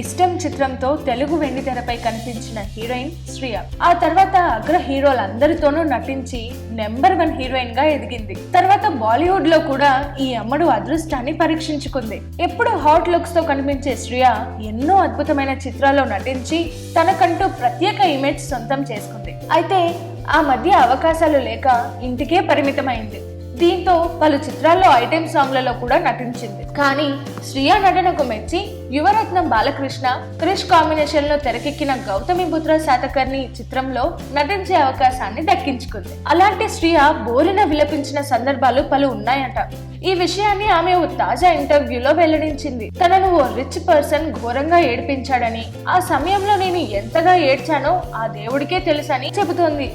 ఇష్టం చిత్రంతో తెలుగు వెండి తెరపై కనిపించిన హీరోయిన్ శ్రియ. ఆ తర్వాత అగ్ర హీరోలందరితోనూ నటించి నెంబర్ వన్ హీరోయిన్గా ఎదిగింది. తర్వాత బాలీవుడ్లో కూడా ఈ అమ్మడు అదృష్టాన్ని పరీక్షించుకుంది. ఎప్పుడు హాట్ లుక్స్తో కనిపించే శ్రియ ఎన్నో అద్భుతమైన చిత్రాల్లో నటించి తనకంటూ ప్రత్యేక ఇమేజ్ సొంతం చేసుకుంది. అయితే ఆ మధ్య అవకాశాలు లేక ఇంటికే పరిమితమైంది. దీంతో పలు చిత్రాల్లో ఐటెం సాంగ్లలో కూడా నటించింది. కానీ శ్రియా నటనకు మెచ్చి యువరత్నం బాలకృష్ణ క్రిష్ కాంబినేషన్లో తెరకెక్కిన గౌతమి పుత్ర శాతకర్ణి చిత్రంలో నటించే అవకాశాన్ని దక్కించుకుంది. అలాంటి శ్రీయ బోరిన విలపించిన సందర్భాలు పలు ఉన్నాయట. ఈ విషయాన్ని ఆమె ఓ తాజా ఇంటర్వ్యూలో వెల్లడించింది. తనను ఓ రిచ్ పర్సన్ ఘోరంగా ఏడిపించాడని ఆ సమయంలో నేను ఎంతగా ఏడ్చానో ఆ దేవుడికే తెలుసని చెబుతోంది.